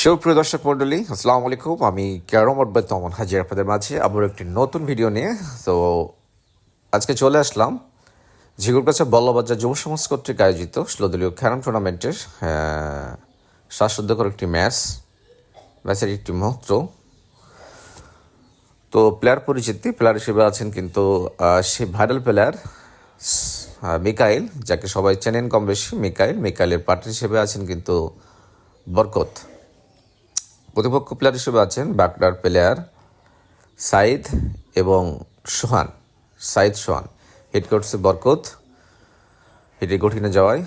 সুপ্রিয় দর্শক মণ্ডলী আসসালামু আলাইকুম। আমি ক্যারম আব্বাই তমন হাজির আপনাদের মাঝে আবার একটি নতুন ভিডিও নিয়ে। তো আজকে চলে আসলাম ঝিগুরগাছা বল্লবাজার যুব সমাজ কর্তৃক আয়োজিত ষোলোদলীয় ক্যারম টুর্নামেন্টের আহ, শ্বাসরুদ্ধকর একটি ম্যাচ ম্যাচের একটি মুহূর্ত তো প্লেয়ার পরিচিতি প্লেয়ার হিসেবে আছেন কিন্তু আহ, সে ভাইরাল প্লেয়ার মিকাইল যাকে সবাই চেনেন কম বেশি মিকাইল। মিকাইলের পার্টনার হিসেবে আছেন কিন্তু বরকত। প্রতিপক্ষ প্লেয়ার হিসেবে আছেন বাকডার প্লেয়ার সাইদ এবং সোহান, সাইদ সোহান। হিট করছে বরকত হিটে কঠিনে যাওয়ায়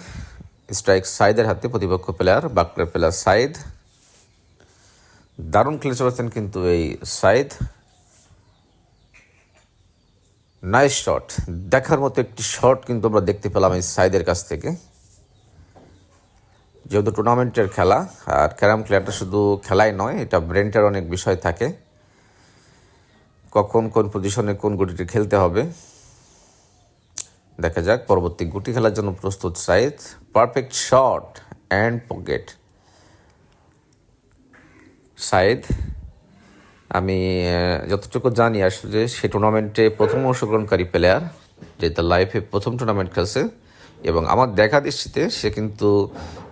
স্ট্রাইক সাইদের হাতে প্রতিপক্ষ প্লেয়ার বাকডার প্লেয়ার সাইদ। দারুণ খেলে চলেছেন কিন্তু এই সাইদ। নাইস শট দেখার মতো একটি শট কিন্তু আমরা দেখতে পেলাম এই সাইদের কাছ থেকে। যেহেতু টুর্নামেন্টের খেলা, আর ক্যারাম খেলাটা শুধু খেলাই নয়, এটা ব্রেনটার অনেক বিষয় থাকে। কখন কোন পজিশনে কোন গুটিটি খেলতে হবে, দেখা যাক। পরবর্তী গুটি খেলার জন্য প্রস্তুত Saeed. Perfect shot and pocket. Saeed, আমি যতটুকু জানি, আসলে সে টুর্নামেন্টে প্রথম অংশগ্রহণকারী প্লেয়ার যে তার লাইফে প্রথম টুর্নামেন্ট খেলছে। এবং আমার দেখা দৃষ্টিতে সে কিন্তু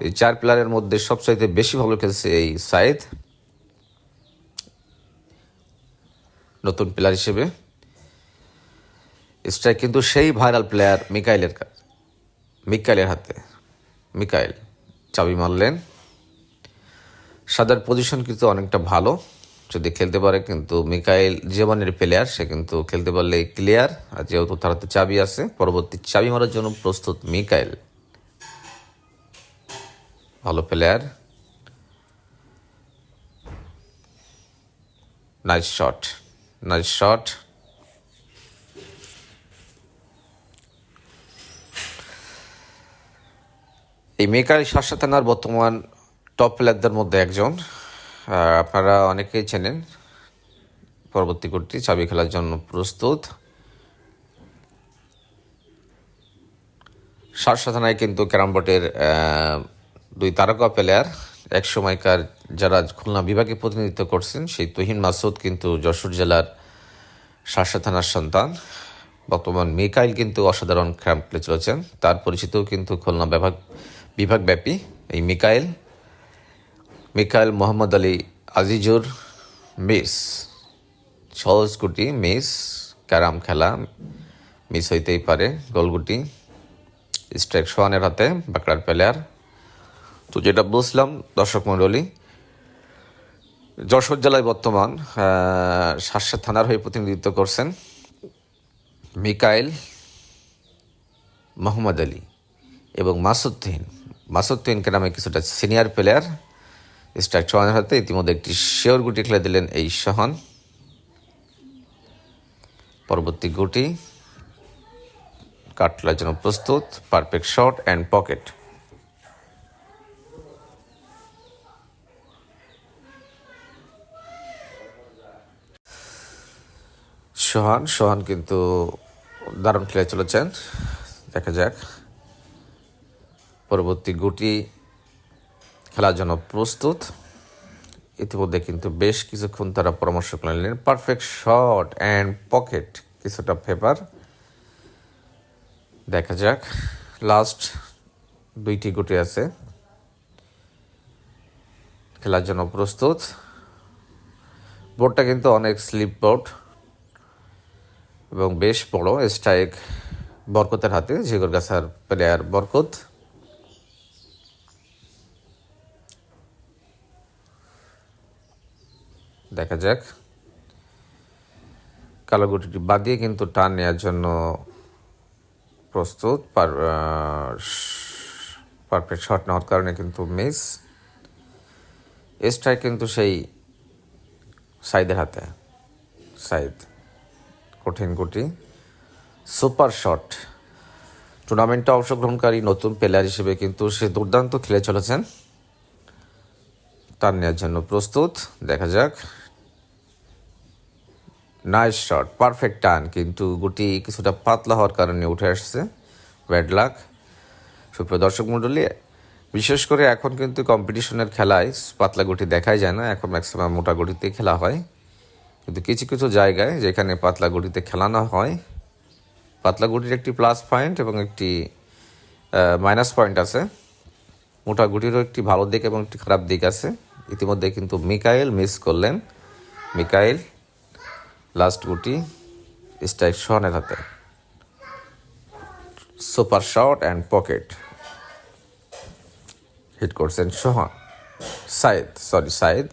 এই চার প্লেয়ারের মধ্যে সবচাইতে বেশি ভালো খেলছে এই সাইদ নতুন প্লেয়ার হিসেবে। স্ট্রাইক কিন্তু সেই ভাইরাল প্লেয়ার মিকাইলের কাছে মিকাইলের হাতে। মিকাইল, চাবি মারলেন। সাদার পজিশন কিন্তু অনেকটা ভালো। যদি খেলতে পারে, কিন্তু মিকাইল জেবানের প্লেয়ার সে কিন্তু খেলতে পারলে ক্লিয়ার আর যেহেতু তার হাতে চাবি আছে, পরবর্তী চাবি মারার জন্য প্রস্তুত মিকাইল। ভালো player nice shot nice shot এই মেকাইল শাসা থানার বর্তমান টপ প্লেয়ারদের মধ্যে একজন। আপনারা অনেকেই চেনেন। পরবর্তী কোর্টটি চাবি খেলার জন্য প্রস্তুত। থানায় কিন্তু ক্যারাম বোর্ডের দুই তারকা প্লেয়ার এক সময়কার যারা খুলনা বিভাগে প্রতিনিধিত্ব করছেন, সেই তুহিন মাসুদ কিন্তু যশোর জেলার শাসা থানার সন্তান। বর্তমান মিকাইল কিন্তু অসাধারণ ক্যারাম প্লে চলেছেন। তার পরিচিতও কিন্তু খুলনা বিভাগ বিভাগব্যাপী। এই মিকাইল মিকাইল মোহাম্মদ আলী আজিজুর, মিস সহজ গুটি মিস ক্যারাম খেলা, মিস হইতেই পারে, গোলগুটি, স্ট্রাইক সোয়ানের হাতে, বাঁকড়ার প্লেয়ার। তো যেটা বুঝলাম, দর্শক মণ্ডলী, যশোর জেলায় বর্তমান শাসা থানার হয়ে প্রতিনিধিত্ব করছেন মিকাইল মোহাম্মদ আলী এবং মাসুদ্দিন। মাসুদ্দিনকে নামে কিছুটা সিনিয়র প্লেয়ার স্ট্রাইক সোহানের হাতে ইতিমধ্যে একটি শিওর গুটি খেলে দিলেন এই সোহান পরবর্তী গুটি কাটলার জন্য প্রস্তুত perfect shot and pocket Sohan Sohan কিন্তু দারুণ খেলে চলেছেন। দেখা যাক। পরবর্তী গুটি খেলার জন্য প্রস্তুত। ইতিমধ্যে কিন্তু বেশ কিছুক্ষণ তারা পরামর্শ করে নিলেন। পারফেক্ট শট অ্যান্ড পকেট কিছুটা পেপার দেখা যাক লাস্ট দুইটি গুটি আছে। খেলার জন্য প্রস্তুত। বোর্ডটা কিন্তু অনেক স্লিপ বোর্ড এবং বেশ বড় স্ট্রাইক বরকতের হাতে জিগর গাছার প্লেয়ার বরকত। দেখা যাক। কালো গুটিটি বাদ দিয়ে কিন্তু টান নেওয়ার জন্য প্রস্তুত। পারফেক্ট শট নেওয়ার কারণে কিন্তু মিস স্ট্রাইক কিন্তু সেই সাইদের হাতে। সাইদ কঠিন গুটি। সুপার শট টুর্নামেন্টে অংশগ্রহণকারী নতুন প্লেয়ার হিসেবে কিন্তু সে দুর্দান্ত খেলে চলেছেন। টান নেওয়ার জন্য প্রস্তুত। দেখা যাক। নাইস শট পারফেক্ট টান কিন্তু গুটি কিছুটা পাতলা হওয়ার কারণে উঠে আসছে। ব্যাড লাক সুপ্রিয় দর্শক মণ্ডলী, বিশেষ করে এখন কিন্তু কম্পিটিশনের খেলায় পাতলা গুটি দেখাই যায় না। এখন ম্যাক্সিমাম মোটা গুটিতে খেলা হয়। কিন্তু কিছু কিছু জায়গায় যেখানে পাতলা গুটিতে খেলানো হয়, পাতলা গুটির একটি প্লাস পয়েন্ট এবং একটি মাইনাস পয়েন্ট আছে। মোটা গুটিরও একটি ভালো দিক এবং একটি খারাপ দিক আছে। ইতিমধ্যে কিন্তু মিকাইল মিস করলেন। মিকাইল লাস্ট গুটি, স্ট্রাইক শনের হাতে। Super shot and pocket. Hit করছেন সোহান সাইদ, সরি, সাইদ।